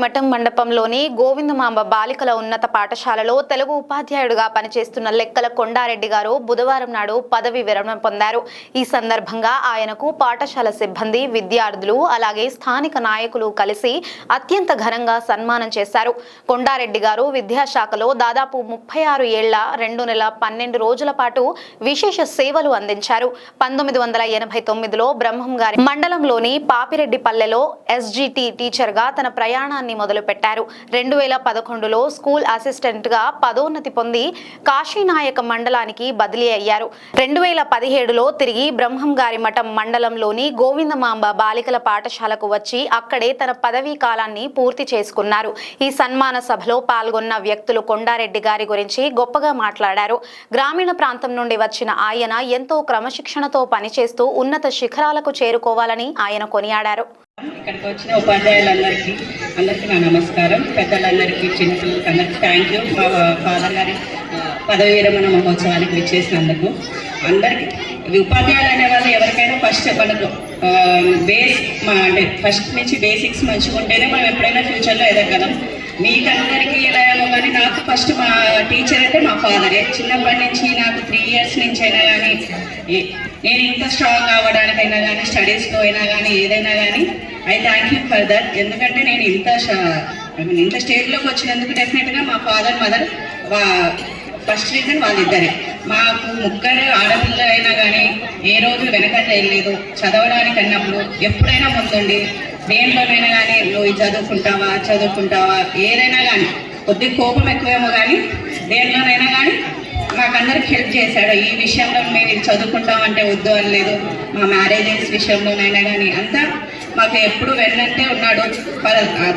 మఠం మండపంలోని గోవిందమాంబ బాలికల ఉన్నత పాఠశాలలో తెలుగు ఉపాధ్యాయుడిగా పనిచేస్తున్న లెక్కల కొండారెడ్డి గారు బుధవారం నాడు పదవి విరమణ పొందారు. ఈ సందర్భంగా ఆయనకు పాఠశాల సిబ్బంది విద్యార్థులు అలాగే స్థానిక నాయకులు కలిసి అత్యంత ఘనంగా సన్మానం చేశారు. కొండారెడ్డి గారు విద్యాశాఖలో దాదాపు ముప్పై ఆరు ఏళ్ళ రెండు నెల పన్నెండు రోజుల పాటు విశేష సేవలు అందించారు. పంతొమ్మిది వందల ఎనభై తొమ్మిదిలో బ్రహ్మం గారి మండలంలోని పాపిరెడ్డిపల్లెలో ఎస్జిటి టీచర్గా తన ప్రయాణాన్ని మొదలుపెట్టారు. రెండు వేల పదకొండులో స్కూల్ అసిస్టెంట్గా పదోన్నతి పొంది కాశీనాయక మండలానికి బదిలీ అయ్యారు. రెండు వేల పదిహేడులో తిరిగి బ్రహ్మం గారి మఠం మండలంలోని గోవిందమాంబ బాలికల పాఠశాలకు వచ్చి అక్కడే తన పదవీ కాలాన్ని పూర్తి చేసుకున్నారు. ఈ సన్మాన సభలో పాల్గొన్న వ్యక్తులు కొండారెడ్డి గారి గురించి గొప్పగా మాట్లాడారు. గ్రామీణ ప్రాంతం నుండి వచ్చిన ఆయన ఎంతో క్రమశిక్షణతో పనిచేస్తూ ఉన్నత శిఖరాలకు చేరుకోవాలని ఆయన కొనియాడారు. ఇక్కడికి వచ్చిన ఉపాధ్యాయులందరికీ అందరికీ నా నమస్కారం. పెద్దలందరికీ చిన్నపిల్లలకి అందరికీ థ్యాంక్ యూ మా ఫాదర్ గారి పదవి విరమణ మహోత్సవానికి విచ్చేసినందుకు. అందరికీ ఉపాధ్యాయులు అనే వాళ్ళు ఎవరికైనా ఫస్ట్ మనకు బేస్ మా అంటే ఫస్ట్ నుంచి బేసిక్స్ మంచిగా ఉంటేనే మనం ఎప్పుడైనా ఫ్యూచర్లో ఎదగలం మీకు అందరికీ ఎలా ఏమో కానీ నాకు ఫస్ట్ మా టీచర్ అయితే మా ఫాదరే చిన్నప్పటి నుంచి నాకు త్రీ ఇయర్స్ నుంచి అయినా కానీ నేను ఇంత స్ట్రాంగ్ అవ్వడానికైనా కానీ స్టడీస్లో అయినా కానీ ఏదైనా కానీ I thank you for that ఎందుకంటే నేను ఇంత ఐ మీన్ ఇంత స్టేజ్లోకి వచ్చినందుకు డెఫినెట్గా మా ఫాదర్ మదర్ ఫస్ట్ రీజన్ వాళ్ళిద్దరే. మాకు ముగ్గురు ఆడపిల్ల అయినా కానీ ఏ రోజు వెనకట వెళ్ళలేదు. చదవడానికి అన్నప్పుడు ఎప్పుడైనా ముందుండి దేంట్లోనైనా కానీ నువ్వు చదువుకుంటావా చదువుకుంటావా ఏదైనా కానీ కొద్ది కోపం ఎక్కువేమో కానీ దేంట్లోనైనా కానీ మాకందరికి హెల్ప్ చేశాడు. ఈ విషయంలో మేము చదువుకుంటామంటే వద్దు అని లేదు మా మ్యారేజెస్ విషయంలోనైనా కానీ అంతా మాకు ఎప్పుడు వెళ్ళంటే ఉన్నాడు.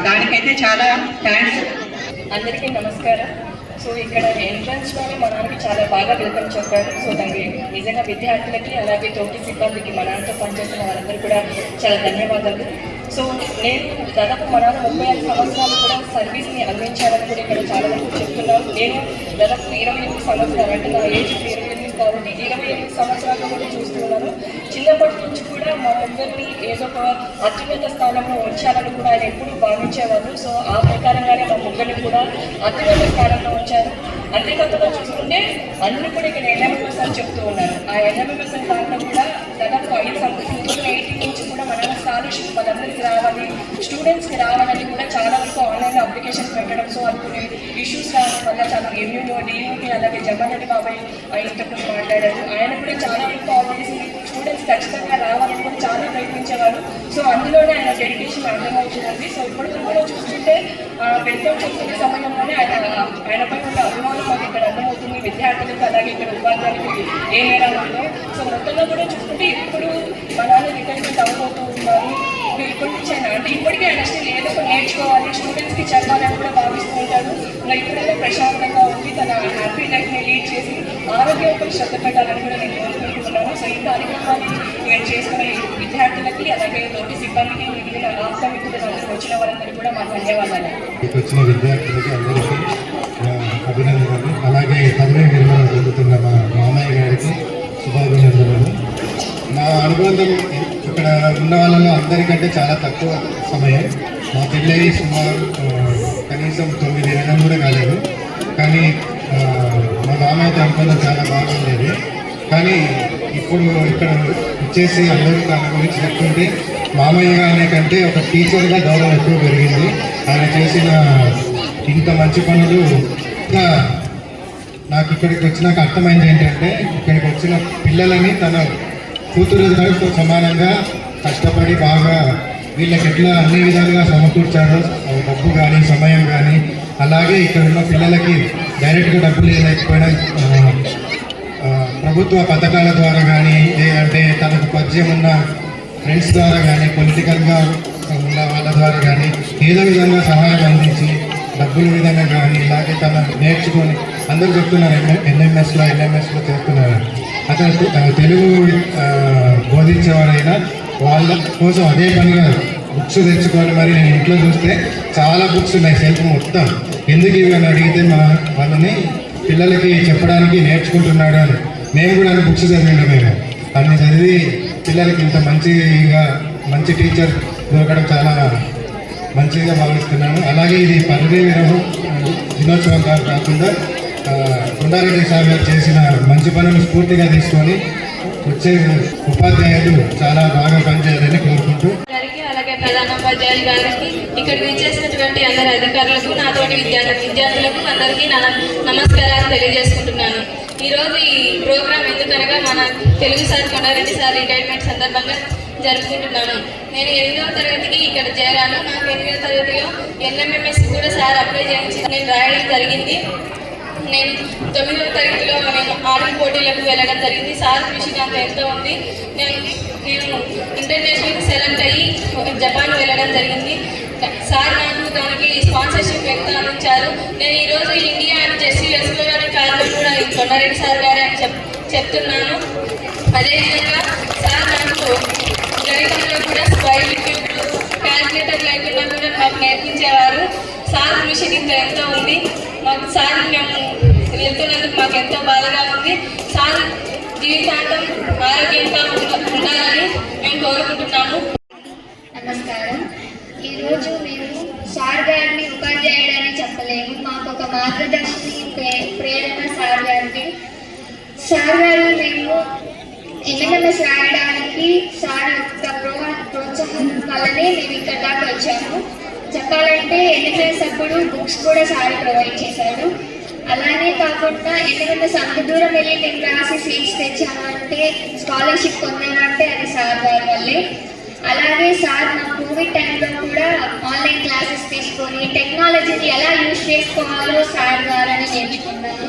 దానికైతే చాలా థ్యాంక్స్ అందరికీ నమస్కారం. సో ఇక్కడ ఎంట్రన్స్లోనే మా నాన్నకి చాలా బాగా వెల్కమ్ చెప్పారు. సో దానికి నిజంగా విద్యార్థులకి అలాగే తోటి సిబ్బందికి మా నాన్నతో పనిచేస్తున్న వాళ్ళందరూ కూడా చాలా ధన్యవాదాలు. సో నేను దాదాపు మా నాన్న ముప్పై ఐదు సంవత్సరాలు కూడా సర్వీస్ని అందించాలని కూడా ఇక్కడ చాలా వరకు చెప్తున్నాను నేను దాదాపు ఇరవై ఎనిమిది సంవత్సరాలు అంటే నా ఏజ్ ఇరవై ఎనిమిది కాబట్టి ఇరవై ఎనిమిది సంవత్సరాలు కూడా చూస్తున్నాను చిన్నప్పటి నుంచి కూడా మా అందరినీ ఏదో ఒక అత్యున్నత స్థానంలో ఉంచాలని కూడా ఆయన ఎప్పుడు భావించేవారు. సో ఆ ప్రకారంగానే మా ముగ్గురిని కూడా అత్యున్నత స్థానంలో ఉంచారు. అంతేకాకుండా చూసుకుంటే అన్ని కూడా ఇక్కడ ఎన్ఎంఎస్ అని చెప్తూ ఉన్నారు. ఆ ఎన్ఎంఎస్ దాంట్లో కూడా దాదాపు ఐదు సంవత్సరం టూ థౌసండ్ ఎయిటీన్ నుంచి కూడా మన స్కాలర్షిప్ మనందరికీ రావాలి స్టూడెంట్స్కి రావాలని సో అనుకునే ఇష్యూస్ రావడం వల్ల చాలా ఎంయూలో డియూటీ అలాగే జగన్రెడ్డి బాబాయ్ ఇంతకుముందు మాట్లాడారు. ఆయన కూడా చాలా వరకు ఆల్రెడీ స్టూడెంట్స్ ఖచ్చితంగా రావాలని కూడా చాలా ప్రయత్నించేవారు. సో అందులోనే ఆయన డెడికేషన్ అర్థమవుతుంది సో ఇప్పుడు కూడా చూస్తుంటే వెల్కమ్ చూస్తున్న సమయంలోనే ఆయన ఆయనపై ఉన్న అభిమానం మాకు ఇక్కడ అర్థమవుతుంది. విద్యార్థులకు అలాగే ఇక్కడ ఉపాధ్యాయులకు ఏ మేర సో మొత్తంగా కూడా చూస్తుంటే ఇప్పుడు మా నాన్న రిటైర్మెంట్ అవ్వబోతూ ఉన్నారు ఇప్పుడు ఇప్పటి అంటే ఇప్పటికే ఆయన ఏదో ఒకటి నేర్చుకోవాలి స్టూడెంట్స్కి చెప్పాలని కూడా భావిస్తూ ఉంటాడు ఇంకా ఇప్పుడైతే ప్రశాంతంగా ఉండి తన హ్యాపీ లైఫ్ని లీడ్ చేసి ఆరోగ్యంపై శ్రద్ధ పెట్టాలని కూడా నేను కోరుకుంటున్నాను సో ఈ కార్యక్రమాన్ని నేను చేసుకున్న విద్యార్థులకి అలాగే తోటి సిబ్బందికి మిగిలిన రాష్ట్ర మిత్రులు వచ్చిన వారందరికీ కూడా మా ధన్యవాదాలు వచ్చిన విద్యార్థులకి అందరికీ అభినందనలు. అలాగే పదవి విరమణ పొందుతున్న మా మామయ్య గారికి శుభాభినందనలు. నా అనుబంధం ఇక్కడ ఉన్న వాళ్ళలో అందరికంటే చాలా తక్కువ సమయం. మా పెళ్ళయి సుమారు కనీసం తొమ్మిది నెలలు కూడా కాలేదు. కానీ మా మామయ్య అనుబంధం చాలా బాగుండేది కానీ ఇప్పుడు ఇక్కడ వచ్చేసి అందరూ దాని గురించి చెప్తుంటే మామయ్య అనే కంటే ఒక టీచర్గా గౌరవం ఎక్కువ పెరిగింది. ఆయన చేసిన ఇంత మంచి పనులు ఇంకా నాకు ఇక్కడికి వచ్చినాక అర్థమైంది ఏంటంటే ఇక్కడికి వచ్చిన పిల్లలని తన కూతురు సమానంగా కష్టపడి బాగా వీళ్ళకి ఎట్లా అన్ని విధాలుగా సమకూర్చారో డబ్బు కానీ సమయం కానీ అలాగే ఇక్కడ ఉన్న పిల్లలకి డైరెక్ట్గా డబ్బులు లేకపోయినా ప్రభుత్వ పథకాల ద్వారా కానీ అంటే తనకు పరిచయం ఉన్న ఫ్రెండ్స్ ద్వారా కానీ పొలిటికల్గా ఉన్న వాళ్ళ ద్వారా కానీ ఏదో విధంగా సహాయం అందించి డబ్బుల విధంగా కానీ ఇలాగే తన నేర్చుకొని అందరూ చెప్తున్నారు ఎన్ఎంఎస్లో ఎన్ఎంఎస్లో చేస్తున్నారు. అతను తెలుగు బోధించేవారైనా బోధించేవాడైనా వాళ్ళ కోసం అదే పనిగా బుక్స్ తెచ్చుకోవాలి. మరి నేను ఇంట్లో చూస్తే చాలా బుక్స్ ఉన్నాయి సెల్ఫ్ మొత్తం. ఎందుకు ఇవి అని అడిగితే మా వాళ్ళని పిల్లలకి చెప్పడానికి నేర్చుకుంటున్నాడు అని. మేము కూడా అన్ని బుక్స్ చదివిండు మేము. అన్ని చదివి పిల్లలకి ఇంత మంచిగా మంచి టీచర్ దొరకడం చాలా మంచిగా భావిస్తున్నాను అలాగే ఇది పదవీ విరహం దినోత్సవం కాకుండా కొండారెడ్డి సార్ గారు చేసిన మంచి పనులు స్ఫూర్తిగా తీసుకొని వచ్చే ఉపాధ్యాయులు చాలా బాగా పనిచేయాలని కోరుకుంటూ అలాగే ప్రధానోపాధ్యాయులు గారికి ఇక్కడ విచ్చేసినటువంటి అందరి అధికారులకు నాతోటి విద్యార్థి విద్యార్థులకు అందరికీ నా నమస్కారాలు తెలియజేసుకుంటున్నాను. ఈరోజు ఈ ప్రోగ్రాం ఎందుకనగా మన Telugu sir Kondareddy sir retirement సందర్భంగా జరుపుకుంటున్నాను. నేను ఎనిమిదవ తరగతికి ఇక్కడ చేరాను. నాకు ఎనిమిదవ తరగతిలో ఎన్ఎంఎంఎస్ కూడా సార్ అప్లై చేయించి నేను రాయడం జరిగింది. నేను తొమ్మిదవ తరగతిలో నేను ఆటల పోటీలకు వెళ్ళడం జరిగింది. సార్ కృషి నాకు ఎంతో ఉంది. నేను నేను ఇంటర్నేషనల్ సెలెక్ట్ అయ్యి జపాన్ వెళ్ళడం జరిగింది. సార్ నాకు దానికి స్పాన్సర్షిప్ ఎంత అందించారు నేను ఈరోజు ఇండియా అని జెస్సీ వేసుకోవడానికి కారణం కూడా ఈ కొండారెడ్డి సార్ గారే అని చెప్ చెప్తున్నాను. అదేవిధంగా సార్ నాకు గణితంలో కూడా స్క్వైర్ క్యూబ్లు క్యాల్కులేటర్ లేకుండా కూడా మాకు నేర్పించేవారు. సార్ కృషి ఇంత ఎంతో ఉంది. మాకు సార్ మేము వెళ్తున్నందుకు మాకు ఎంతో బాధగా ఉంది. సార్ జీవితాంతం ఆరోగ్యంగా ఉండాలని మేము కోరుకుంటున్నాము. నమస్కారం. ఈరోజు మేము సార్ గారిని ఉపాధ్యాయుడని చెప్పలేము. మాకు ఒక మార్గదర్శిని ప్రే- ప్రేరణ సార్ గారికి. సార్ గారు మేము ఎంఎంఎస్ రాయడానికి సార్ యొక్క ప్రో ప్రోత్సాహం వల్లనే మేము ఇక్కడ దాకా వచ్చాము. చెప్పాలంటే ఎంఎంఎస్ అప్పుడు బుక్స్ కూడా సార్ ప్రొవైడ్ చేశాడు అలానే కాకుండా ఎందుకంటే అంత దూరం వెళ్ళి మేము క్లాసెస్ సీట్స్ తెచ్చామంటే స్కాలర్షిప్ పొందామంటే అది సార్ గారి వల్లే. అలాగే సార్ నా కోవిడ్ టైంలో కూడా ఆన్లైన్ క్లాసెస్ తీసుకొని టెక్నాలజీని ఎలా యూజ్ చేసుకోవాలో సార్ ద్వారానే నేర్చుకున్నాను.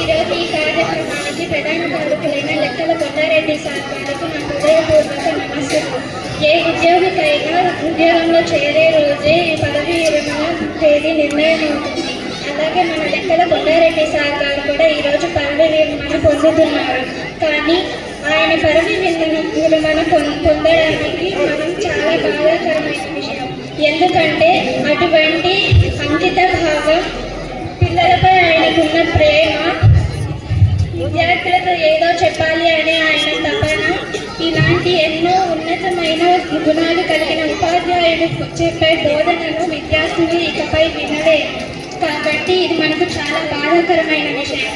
ఈరోజు ఈ కార్యక్రమానికి ప్రధాన కార్యకులైన లెక్కల కొండారెడ్డి సార్ గారికి నా హృదయపూర్వక నమస్కారం. ఏ ఉద్యోగికైనా ఉద్యోగంలో చేరే రోజే ఈ పదవి విరమణ తేదీ నిర్ణయం అవుతుంది. అలాగే మన లెక్కల కొండారెడ్డి సార్ గారు కూడా ఈరోజు పదవి విరమణ పొందుతున్నారు. కానీ ఆయన పదవి విరమణ పొందడానికి మనం చాలా బాధాకరమైన విషయం. ఎందుకంటే అటువంటి అంకిత భావం పిల్లలపై ఆయనకున్న ప్రేమ విద్యార్థులకు ఏదో చెప్పాలి అనే ఆయన తపన ఇలాంటి ఎన్నో ఉన్నతమైన గుణాలు కలిగిన ఉపాధ్యాయుడు చెప్పే బోధనను విద్యార్థులు ఇకపై వినలేరు. కాబట్టి ఇది మనకు చాలా బాధాకరమైన విషయం.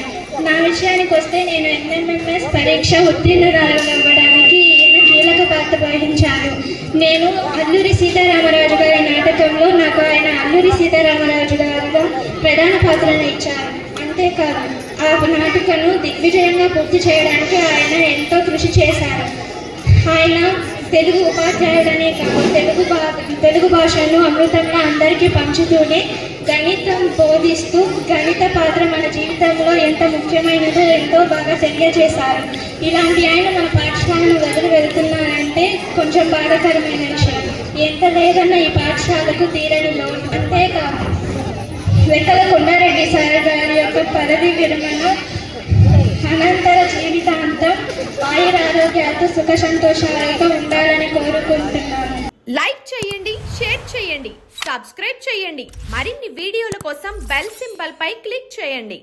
నా విషయానికి వస్తే నేను ఎన్ఎంఎంఎస్ పరీక్ష ఉత్తీర్ణురాలవ్వడానికి ఈయన కీలక పాత్ర వహించాను నేను అల్లూరి సీతారామరాజు గారి నాటకంలో నాకు ఆయన అల్లూరి సీతారామరాజు గారిగా ప్రధాన పాత్రను ఇచ్చారు. అంతేకాదు ఆ నాటకను దిగ్విజయంగా పూర్తి చేయడానికి ఆయన ఎంతో కృషి చేశారు. ఆయన తెలుగు ఉపాధ్యాయుడనే కాదు తెలుగు భా తెలుగు భాషను అమృతంగా అందరికీ పంచుతూనే గణితం బోధిస్తూ గణిత పాత్ర మన జీవితంలో ఎంత ముఖ్యమైనదో ఎంతో బాగా తెలియజేశారు. ఇలాంటి ఆయన మన పాఠశాలను వదిలి వెళ్తున్నారంటే కొంచెం బాధాకరమైన విషయం. ఎంత లేదన్న ఈ పాఠశాలకు తీరని లోటు. అంతేకాదు లెక్కల కొండారెడ్డి సార్ గారి యొక్క పదవి విరమణ అనంతర జీవితాంతం ఆయురారోగ్యాలతో సుఖ సంతోషాలతో ఉండాలని కోరుకుంటున్నాను. లైక్ చేయండి షేర్ చేయండి. సబ్స్క్రైబ్ చేయండి. మరిన్ని వీడియోల కోసం బెల్ సింబల్ పై క్లిక్ చేయండి.